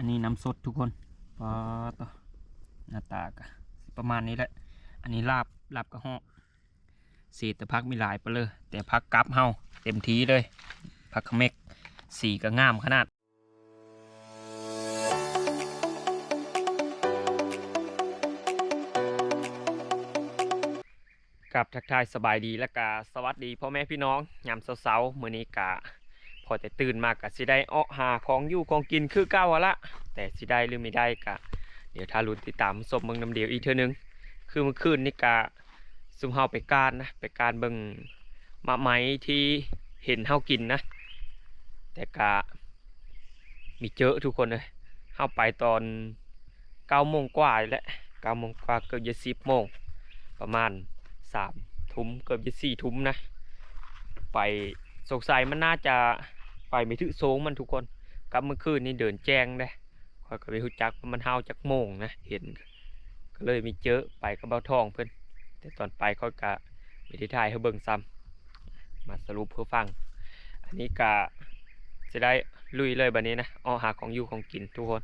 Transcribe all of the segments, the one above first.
อันนี้น้ำสดทุกคนปอต่อหน้าตากะประมาณนี้แหละ อันนี้ลาบลาบกระห้องเศษแต่พักมีหลายไปเลย แต่พักกับเฮาเต็มทีเลยพักเมกสีก็งามขนาดกับทักทายสบายดีและกาสวัสดีพ่อแม่พี่น้องยามเช้าๆมื้อนี้กะ อแต่ตื่นมากะสิได้เอ้อหาของอยู่ของกินคือเก้าละแต่สิได้หรือไม่ได้กะ เดี๋ยวถ้าลุ้นติดตามสมเมืองน้ำเดียวอีกเท่อนึง คือเมื่อคืนนี่กะซุมเฮาไปการนะไปการเบิ่งมะไม้ที่เห็นเฮากินนะ แต่กะมีเจอทุกคนเลยเฮาไปตอนเก้าโมงกว่าแหละเก้าโมงกว่าเกือบจะสิบโมงประมาณสามทุ่มเกือบจะสี่ทุ่มนะ ไปสงสัยมันน่าจะ ไฟไม่ถึงโซงมันทุกคนกับเมื่อคืนนี่เดินแจ้งได้คอยก็ไปรู้จักมันเฮาจักโมงนะเห็น ก็เลยมีเจอไปกับเบาทองเพื่อนแต่ตอนไปเขากะไม่ได้ถ่ายให้เบิ่งซ้ำมาสรุปเพื่อฟัง อันนี้กะจะได้ลุยเลยแบบนี้นะเอหาของอยู่ของกินทุกคน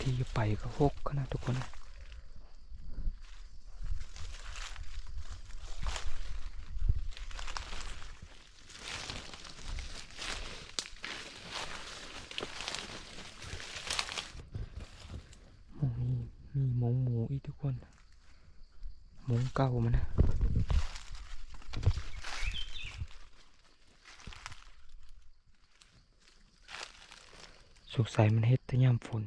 ที่ไปก็หกก็นะทุกคนมงีมีมงหมูอีกทุกคนมงเก่ามันนะสุกใสยมันเฮ็ดแต่ยามฝน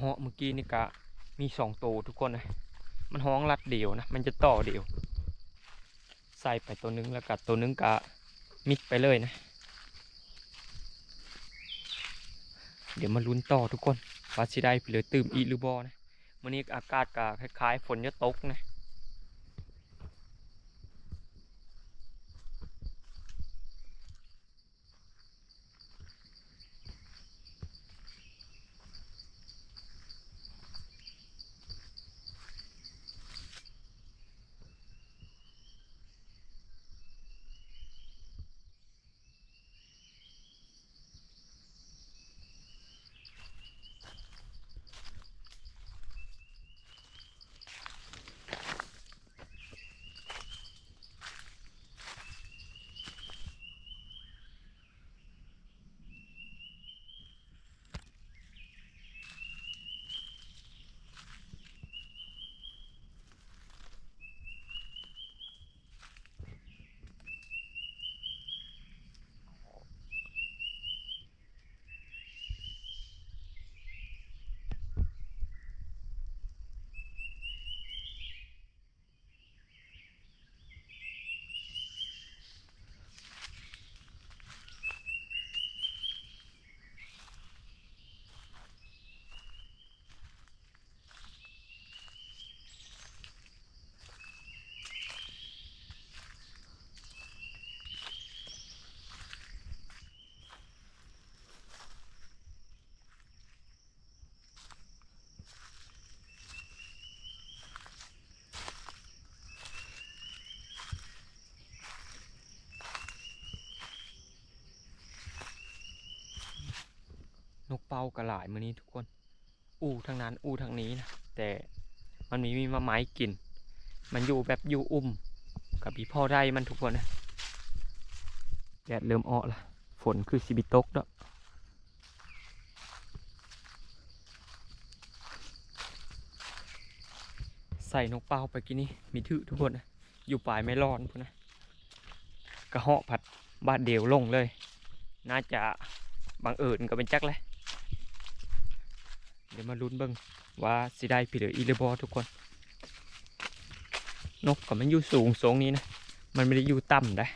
เหาะเมื่อกี้นี่กะมีสองตัวทุกคนนะ มันห้องรัดเดียวนะ มันจะต่อเดียว ใส่ไปตัวหนึงแล้วก็ตัวหนึงกะมิดไปเลยนะ เดี๋ยวมาลุ้นต่อทุกคนว่าสิได้เหลือตื่มอีหรือบอนะวันนี้อากาศกะคล้ายๆ ฝนจะตกนะ เป้ากระหลายมือนี้ทุกคน อู้ทางนั้นอู้ทางนี้นะแต่มันมีมีมาไม้กิน มันอยู่แบบอยู่อุ่มกับพี่พ่อได้มันทุกคนนะแดดเริ่มออกละฝนคือสิบิตกแล้วใส่นกเป้าไปกินนี่มีถือทุกคนนะอยู่ปลายไม่ร้อนพุ่นนะกระเหาะผัดบาดเดียวลงเลย น่าจะบังเอิญก็เป็นจักเลย ดี๋ยวมาลุ้นเบิ้งว่าสิได้พี่หรืออีเลบอทุกคน นกก็มันอยู่สูงทรงนี้นะ มันไม่ได้อยู่ต่ำได้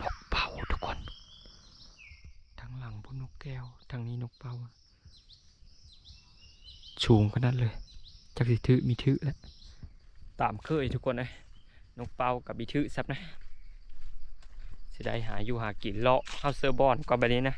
นกเป่าทุกคน ทางหลังพวกนกแก้ว ทางนี้นกเป่า ชูงขนาดเลย จากสิถือมีถือแล้วตามเคยทุกคนนะนกเป่ากับมีถือซับนะสิได้หาอยู่หากินเลาะเข้าเซอร์บอนก็แบบนี้นะ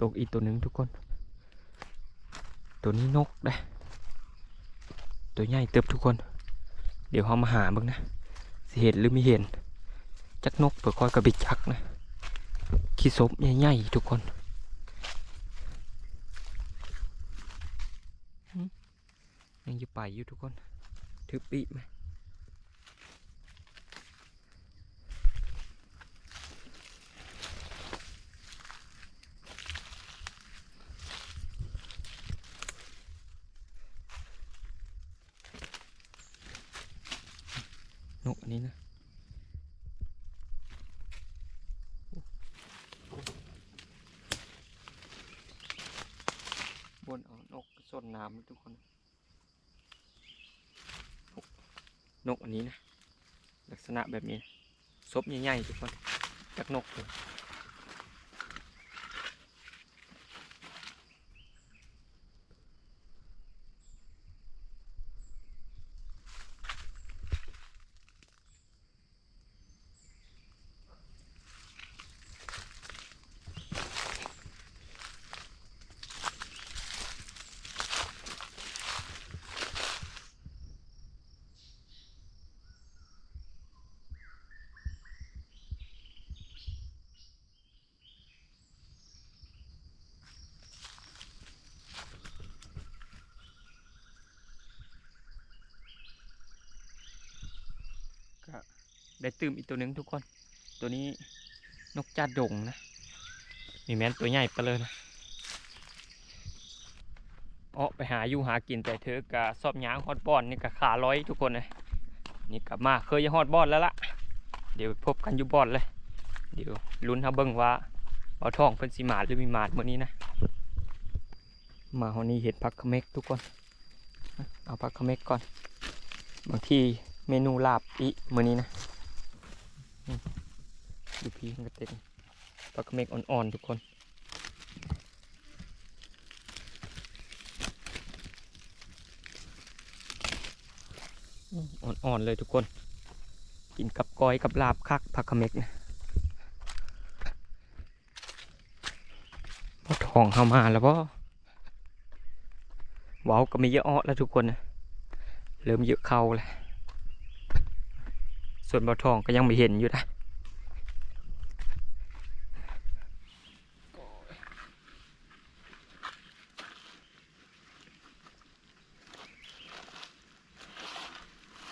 ตกอีกตัวหนึ่งทุกคน ตัวนี้นกนะตัวใหญ่เติบทุกคน เดี๋ยวเขามาหาบ้างนะสิเห็นหรือไม่เห็น จักนกเปิดคอยกระบิดจักนะขี้ศพใหญ่ๆทุกคนยังอยู่ไปอยู่ทุกคน ถือปีกไหม นกอันนี้นะบนเอานกส้นน้ำนะทุกคน นกอันนี้นะ ลักษณะแบบนี้ซบใหญ่ๆทุกคนจากนกเลย ได้ตื่มอีกตัวหนึ่งทุกคน ตัวนี้นกจ่าดงนะ มีแม้นตัวใหญ่ไปเลยนะเอาไปหาอยู่หากินแต่เธอกะซอบหยางฮอตบอนนี่กะขาร้อยทุกคนเลยนี่กลับมาเคยจะฮอตบอนแล้วล่ะเดี๋ยวพบกันอยู่บอนเลย เดี๋ยวลุ้นเขาเบิ่งว่าเอาทองเพิ่นสิมาดหรือมีมาดเมื่อนี้นะ มาวันนี้เห็ดพักขเม็กทุกคน เอาพักขเม็กก่อน บางทีเมนูลาบอีเมื้อนี้นะ ดูพีมันก็เต็มปลากระเมกอ่อนๆทุกคนอ่อนๆเลยทุกคน กินกับก้อยกับลาบคักผักขะเมกนะพอทองเข้ามาแล้วก็ว้าวก็ม่เยอะอ้อแล้วทุกคนนะเริ่มเยอะเข้าแล้ว ส่วนบ่อทองก็ยังไม่เห็นอยู่นะ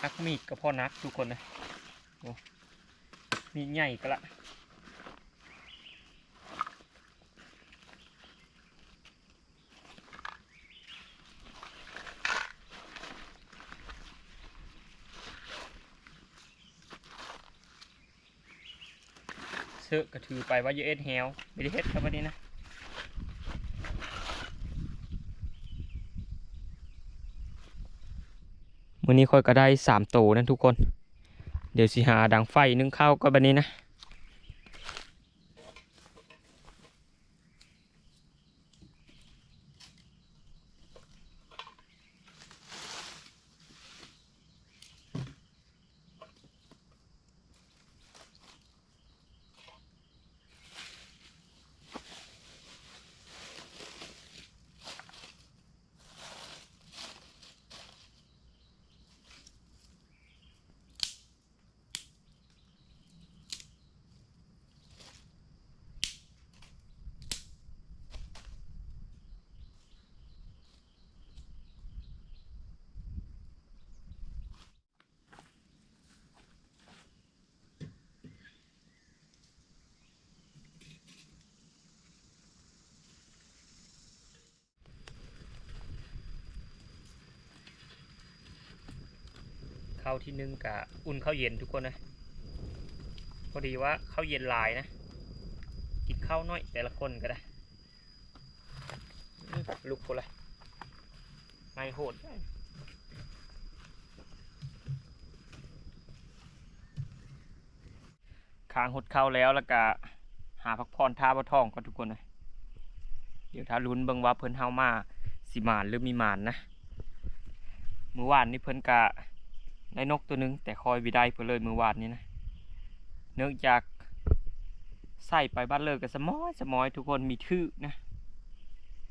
นักมีดก็พอนักทุกคนนะมีดใหญ่ก็ละ เสื้อกระถือไปว่าเยอะเอ็ดแฮวไม่ได้เฮ็ดครับวันนี้นะมื่อนี้ค่อยก็ได้สามโตนั่นทุกคน เดี๋ยวสิหาดังไฟนึ่งข้าวก็บันนี้นะ ข้าวที่นึ่งกะอุ่นข้าวเย็นทุกคนนะพอดีว่าข้าวเย็นลายนะกินข้าวน้อยแต่ละคนก็ได้ลุกคนละไม่โหดค้างหดเข้าวแล้วแล้วก็หาพักผ่อนท่าบ่ท้องก่อนทุกคนนะเดี๋ยวถ้าลุ้นเบิ่งว่าเพิ่นเฮามาสิมานหรือมีมานนะเมื่อวานนี้เพิ่นกะ ได้นกตัวหนึง แต่คอยบิได้เพื่อเลยมือวาดนี้นะ เนื่องจากใส่ไปบ้านเลิกกับสมอยสมอยทุกคนมีทื่อนะ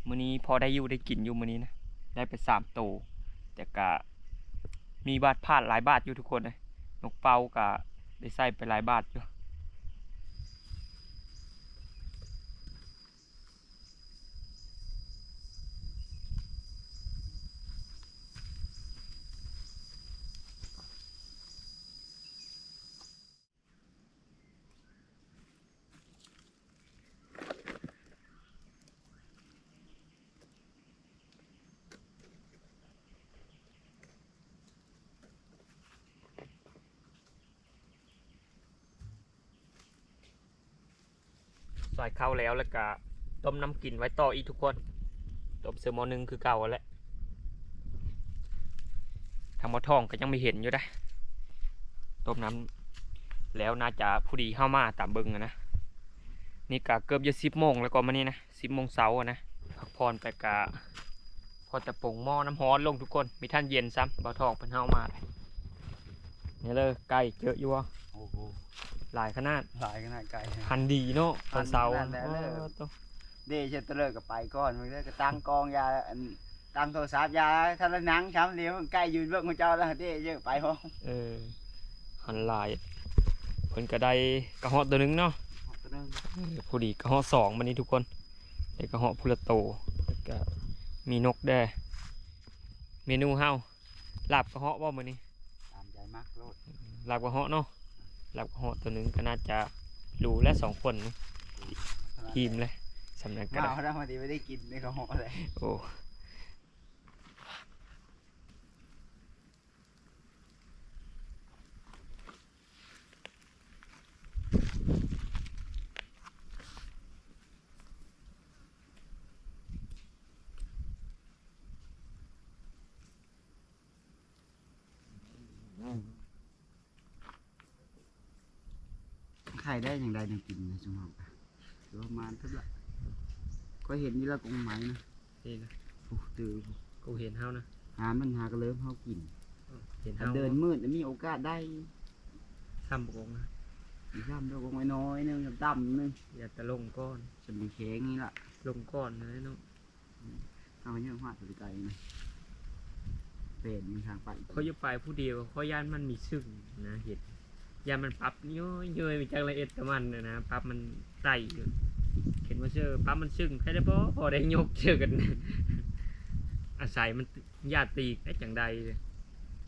มือนี้พอได้อยู่ได้กินอยู่มือนี้นะ ได้ไปสามโตวแต่กะมีบาดพลาดหลายบาดอยู่ทุกคนเลยนกเป่ากะได้ใส่ไปหลายบาดอยู่ ใส่ข้าวแล้วแล้วก็ต้มน้ำกินไว้ต่ออีกทุกคนต้มเสือหมอหนึงคือเก่าแล้วทางหมอทองก็ยังไม่เห็นอยู่ได้ต้มน้ำแล้วน่าจะผู้ดีเข้ามาตามเบิงนะนี่กะเกือบจะสิบโมงแล้วก็มานี่นะสิบโมงเช้าอะนะพักผ่อนไปกะพอจะปงหม้อน้ำร้อนลงทุกคนมีท่านเย็นซ้ำบ่าวทองเป็นเฮามาเลยนี่เลยไก่เยอะอยู่วะ หหลายขนาดหลายขนาดไกล พันดีเนาะตอนเช้าพัอะนนั่นแหละโอ้เลิกตัวเดชะตะเลิกกับไปก่อนมึงเด้อก็ตั้งกองยาอันตั้งโทรศัพท์ยาถ้าละหนังช้ำเดียวมันใกล้ยืนเบิ่งของเจ้าแล้วเด้เยอะไปห้องเออหันหลายเพิ่นก็ได้กระเหาะตัวหนึงเนาะตัวนึงเออพอดีกระเหาะสองมันนี้ทุกคนได้กระเหาะพุละโตแล้วก็มีนกแด้เมนูเฮาลาบกระเหาะบ่มื้อนี้ตามใจมากโลดลาบกระเหาะเนาะ ลาบกระเหาะตัวหนึงก็น่าจะรู้และสองคนนะทีมเลยสำนักก็มาได้เอาได้มาดีไม่ได้กินในกระหอเลย โอ้ ไข่ได้อย่างใดหนึ่งกินในจังหวะเดี๋ยวประมาณเท่าไหร่ก็เห็นนี่ละกงไม้นะนี่นะโอ้ตื่นกูเห็นเฮานะหามันหากระเลิมเขากินเห็นถ้าเฮาเดินมืดมีโอกาสได้ซ้ำบกงนะมีซ้ำดอกกงไม้น้อยนึงต่ำๆนึงอย่าตะลงก้อนจะมีแข็งนี่ล่ะลงก้อนนะเนาะเอาไปเยอะมากตัวไกลนะเป็นมีทางไปเขาจะไปผู้เดียวเขาย่านมันมีซึ่งนะเห็น ยามันปรับย้อยเยยมีจังละเอ็ดกับมันนะนะปรับมันไต่อยู่เห็นว่าเชื่อปรับมันซึ่งใครได้บ่พอได้ยกเชื่อกัน อาศัยมันญาติตีกได้จังใด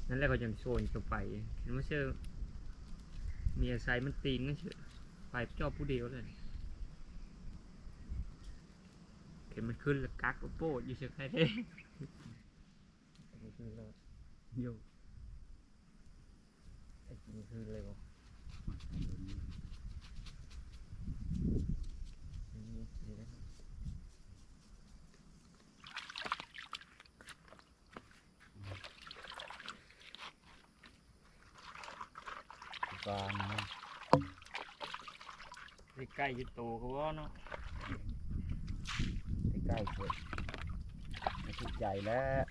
นั่นแหละเขาจังโซนเข้าไปเห็นว่าเชื่อมีอาศัยมันตีนก็เชื่อไปจอบผู้เดียวเลยเห็นมันขึ้นแล้วกักโอโป้อยู่เชื่อใครได้โยไอ้กินคืออะไรวะ กลางนะใกล้ๆยึดโตก็ว่าเนาะใกล้ๆเกิดไม่ถูกใจแล้ว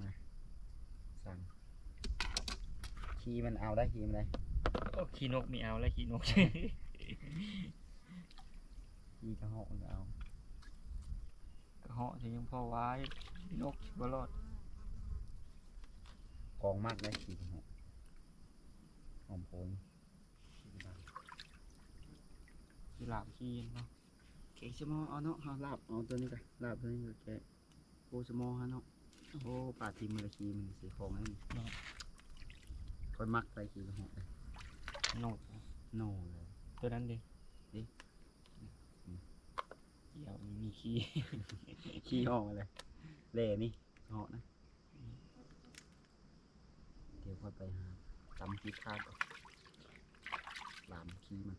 มาสั่ง ขี่มันเอาได้ขี่มันได้โอ้ขี้นกไม่เอาแล้วขี้นก ขี่กระหอกมันเอากระเหาะจะยังพอไว้นกชิบรอดกองมากได้ขี่กระหอกหอมโพนขี้หลามขี้เนาะเก๋สมอเอาเนาะเอาลาบเอาตัวนี้กันลาบตัวนี้ก็แกะโอ้สมอฮะเนาะโอ้ปลาทีมมือละขี่มันสีของนั่น คนมักไปขี่กระหอกเลยนกโน่เลยตัวนั้นดิดิเดี๋ยวมีขี้ ขี้ห้องอะไรเล่นี่เหาะนะ เดี๋ยวค่อยไปหาตำขี้ข้าวก่อนหลามขี้มัน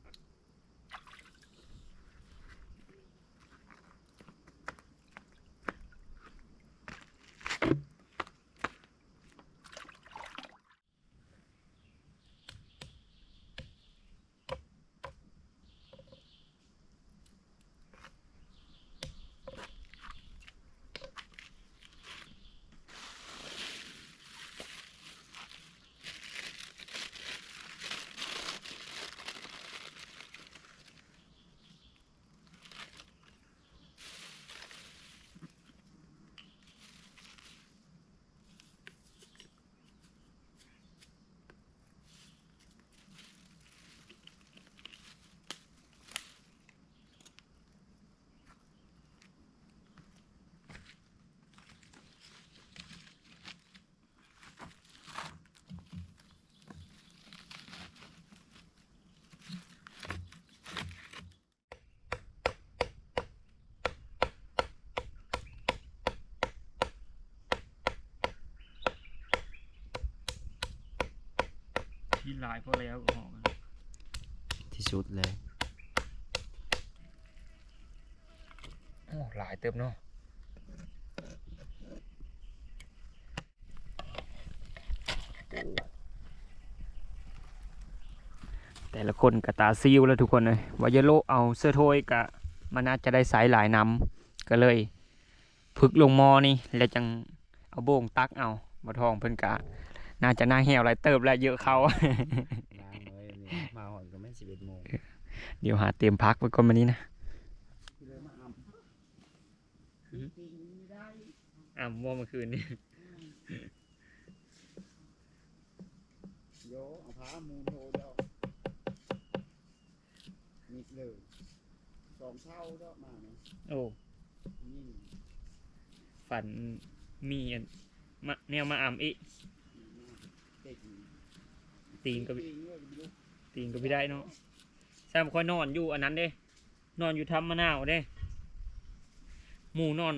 กินหลายพอแล้วก็หอมที่สุดเลยโอ้หลายเติมเนาะแต่ละคนกับตาซิวแล้วทุกคนเลยวายโลเอาเสื้อโทยกะมันน่าจะได้สายหลายน้ำก็เลยพึกลงหมอนี่แล้วจังเอาโบงตักเอามาทองเพิ่นกะ น่าจะน่าเหี่ยวหลายเติบแล้วเยอะเขาล้างเลยนี่มาหอนก็แม่สิบเอ็ดโมงเดี๋ยวหาเตรียมพักไว้ก่อนมานี้นะเลยมาอ่อืมำปีนี้ได้อ่ำว่าเมื่อคืนนี้โยเอาผ้ามูลโทเดียวนิดเลยสองเท่าเด้อมาเนี่ยโอ้นี่ฝันมีอันมาแนวมาอ่ำอี เด็กตีนก็ปีนี้ไม่รู้ตีนก็ไม่ได้เนาะแซมค่อยนอนอยู่อันนั้นเด้ นอนอยู่ทำมะนาวเด้ หมูนอน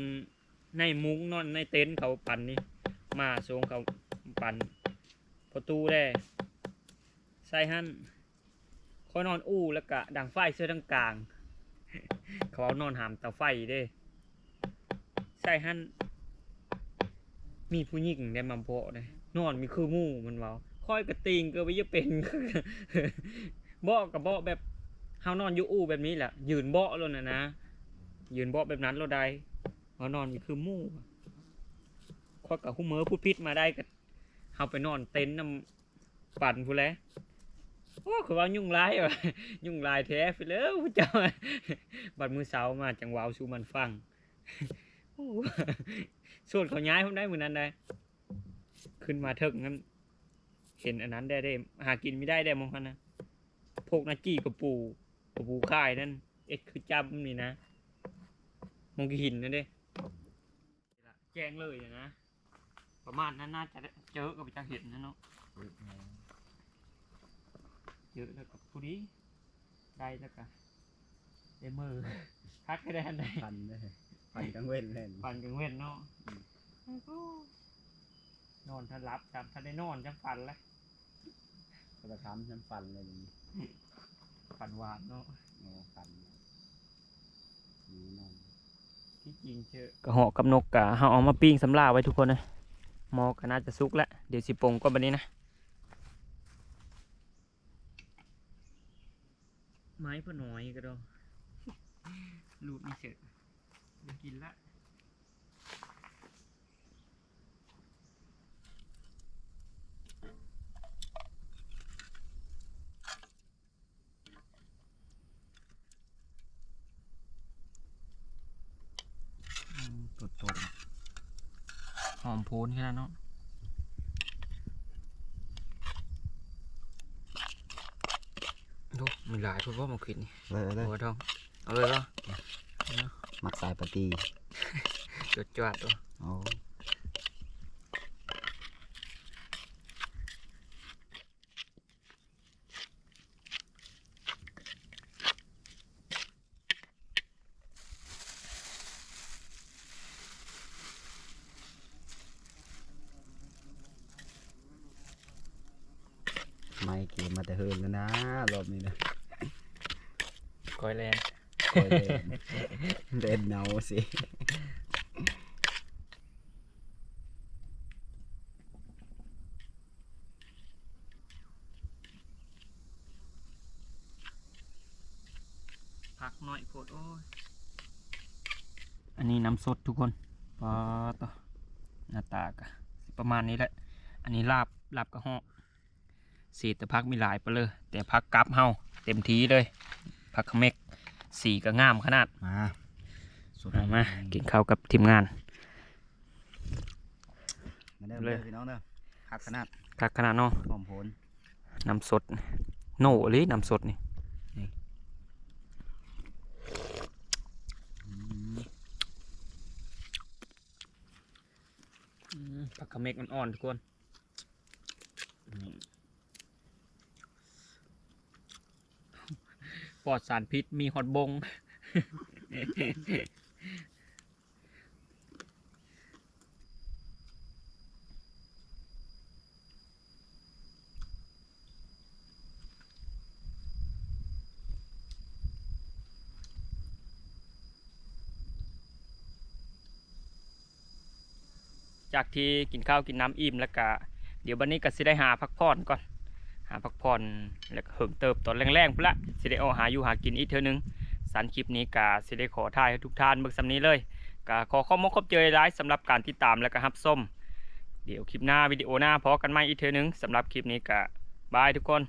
ในมุ้งนอนในเต็นท์เขาปั่นนี่ มาโซงเขาปั่นประตูได้ใส่หันค่อยนอนอู้แล้วก็ดังไฟเสื้อดังกลาง เขาเอานอนหามเตาไฟเด้ใส่หันมีผู้หญิงได้มาโบะเลย นอนมีคือมู่มันเว้าค่อยกระติงก็ไปยะเป็นเบาะกับเบาะแบบเฮานอนอยู่อู้แบบนี้แหละยืนเบาะแล้วนะนะยืนเบาะแบบนั้นเราได้เขานอนมีคือมู่ข้อยกับหูเมอพูดพิษมาได้ก็เฮาไปนอนเต็นท์นำปั่นพู้แล้วโอ้คือว่ายุ่งร้ายว่ะยุ่งลายแท้ไปแล้วผู้เจ้าบัดมือเสามาจังหวาวสู่มันฟังโอ้ส่วนเขาย้ายผมได้มือนั้นได้ ขึ้นมาเถิกนั้น เห็นอันนั้นได้ได้ หากินไม่ได้ได้มองคันนะพวกนาจี้กับปูกับปูค่ายนั่น เอ็ดคือจำนี่นะมองกีหินนั่นเด้แจ้งเลยนะ ประมาณนั้นน่าจะได้เจอกับจังเห็นนะเนาะเยอะแล้วกับผู้นี้ได้แล้วก็ได้มือคักให้ได้อันใดพันเลยพันกังเว้นเล่นปันกังเว้นเนาะ นอนถ้ารับครับถ้าได้นอนจังปันแล้วก็จะทำฉันฟันเลยนี่ปันหวานเนาะโอ้ฟันนี่นอนที่จริงเชอะกระหอกกับนกกะเฮาเอามาปิ้งสำลาไว้ทุกคนนะหมอก็น่าจะสุกแล้วเดี๋ยวสิปรุงก็บันนี้นะ ไม้พอน้อยก็ดอลูดนี่เฉยได้กินละ ตัวตนหอมโพนแค่นั้นเนาะดูมีหลายเพราะว่ามันขึ้นนี่เลยเลยโอ้ทองเอาเลยก็มักสายปฏิจดจวดตัวโอ้ ม่เกมมาแต่เฮินแล้วนะรอบนี้นะก้อยแลนคอยเล่นเล่นเนาสิผักหน่อยโพดโอ้ยอันนี้น้ำสดทุกคนปลาต่อหน้าตากะประมาณนี้แหละ อันนี้ลาบลาบกระหอก สีแต่พักมีหลายไปเลย แต่พักกลับเฮาเต็มทีเลยพักเขม็กสีก็งามขนาดมาสุดเอามากินข้าวกับทีมงานมาเด้อเลยเด้อพี่น้องเด้อคักขนาดคักขนาดเนาะหอมโผลน้ำสดโน่เลยน้ำสดนี่ผักเขม็กมันอ่อนทุกคน ปลอดสารพิษมีหอดบง จากที่กินข้าวกินน้ำอิ่มแล้วก็เดี๋ยววันนี้ก็สิได้หาพักผ่อนก่อนาพักผ่อนแล้วก็เหิงเติบตอนแรงๆพุ่นละสิได้เอาหาอยู่หากินอีกเท่อนึงสันคลิปนี้กาสิได้ขอท่ายทุกท่านเบิ่งสำนี้เลยกาขอข้อมกขอบเจอร้ายสำหรับการติดตามและก็ฮับส้มเดี๋ยวคลิปหน้าวิดีโอหน้าพอกันใหม่อีกเท่อนึงสำหรับคลิปนี้กาบายทุกคน